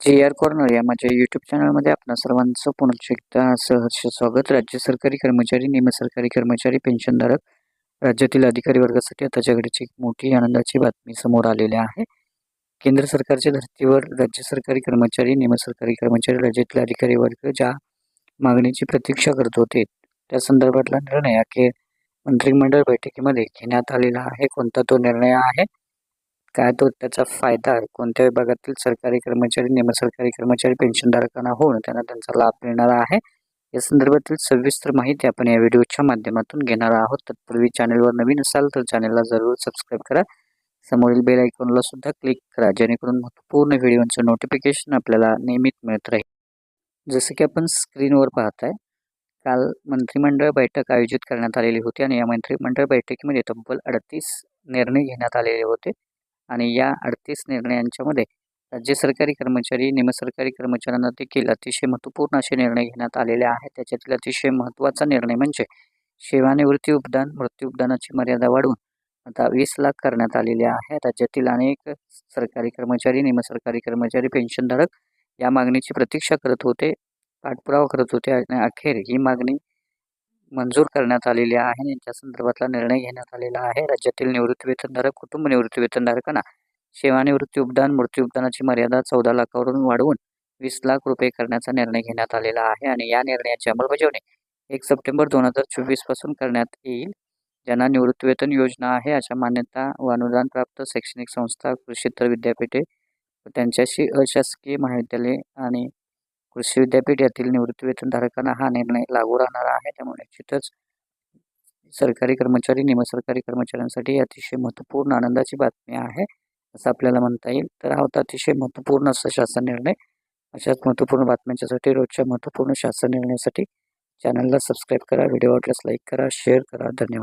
जे R corner या माझ्या यूट्यूब चॅनलमध्ये आपणा सर्वांचं पुन्हा एकदा सहर्ष स्वागत. राज्य सरकारी कर्मचारी निमसरकारी कर्मचारी पेन्शनधारक राज्यातील अधिकारी वर्गासाठी आताच्या घडीची एक मोठी आनंदाची बातमी समोर आलेली आहे. केंद्र सरकारच्या धर्तीवर राज्य सरकारी कर्मचारी निमसरकारी कर्मचारी राज्यातील अधिकारी वर्ग ज्या मागणीची प्रतीक्षा करत होते त्या संदर्भातला निर्णय अखेर मंत्रिमंडळ बैठकीमध्ये घेण्यात आलेला आहे. कोणता तो निर्णय आहे? काय तो त्याचा फायदा कोणत्या विभागातील सरकारी कर्मचारी निमसरकारी कर्मचारी पेन्शनधारकांना होऊन त्यांना त्यांचा लाभ मिळणार आहे. या संदर्भातील सविस्तर माहिती आपण या व्हिडिओच्या माध्यमातून घेणार आहोत. तत्पूर्वी चॅनलवर नवीन असाल तर चॅनलला जरूर सबस्क्राईब करा. समोरील बेल आयकॉनला सुद्धा क्लिक करा जेणेकरून महत्त्वपूर्ण व्हिडिओचं नोटिफिकेशन आपल्याला नेहमीच मिळत राहील. जसं की आपण स्क्रीनवर पाहताय काल मंत्रिमंडळ बैठक आयोजित करण्यात आलेली होती आणि या मंत्रिमंडळ बैठकीमध्ये तब्बल अडतीस निर्णय घेण्यात आलेले होते. आणि या अडतीस निर्णयांच्यामध्ये राज्य सरकारी कर्मचारी निमसरकारी कर्मचाऱ्यांना देखील अतिशय महत्त्वपूर्ण असे निर्णय घेण्यात आलेले आहेत. त्याच्यातील अतिशय महत्त्वाचा निर्णय म्हणजे सेवानिवृत्ती उपदान मृत्यू उपदानाची मर्यादा वाढवून आता वीस लाख करण्यात आलेले आहे. राज्यातील अनेक सरकारी कर्मचारी निमसरकारी कर्मचारी पेन्शनधारक या मागणीची प्रतीक्षा करत होते पाठपुरावा करत होते आणि अखेर ही मागणी मंजूर करण्यात आलेली आहे. यांच्या संदर्भातला निर्णय घेण्यात आलेला आहे. राज्यातील निवृत्तीवेतनधारक कुटुंब निवृत्तीवेतनधारकांना सेवानिवृत्ती उपदान मृत्यू उपदानाची मर्यादा चौदा लाखावरून वाढवून वीस लाख रुपये करण्याचा निर्णय घेण्यात आलेला आहे आणि या निर्णयाची अंमलबजावणी एक सप्टेंबर दोन हजार चोवीसपासून करण्यात येईल. ज्यांना निवृत्तीवेतन योजना आहे अशा मान्यता व अनुदान प्राप्त शैक्षणिक संस्था कृषीतर विद्यापीठे त्यांच्याशी अशासकीय महाविद्यालये आणि कृषी विद्यापीठ यातील निवृत्तीवेतनधारकांना हा निर्णय लागू राहणार आहे. त्यामुळे निश्चितच सरकारी कर्मचारी निमसरकारी कर्मचाऱ्यांसाठी अतिशय महत्त्वपूर्ण आनंदाची बातमी आहे असं आपल्याला म्हणता येईल. तर हा होता अतिशय महत्त्वपूर्ण असा शासन निर्णय. अशाच महत्त्वपूर्ण बातम्यांच्यासाठी रोजच्या महत्त्वपूर्ण शासन निर्णयासाठी चॅनलला सबस्क्राईब करा व्हिडिओ वाटल्यास लाईक करा शेअर करा. धन्यवाद.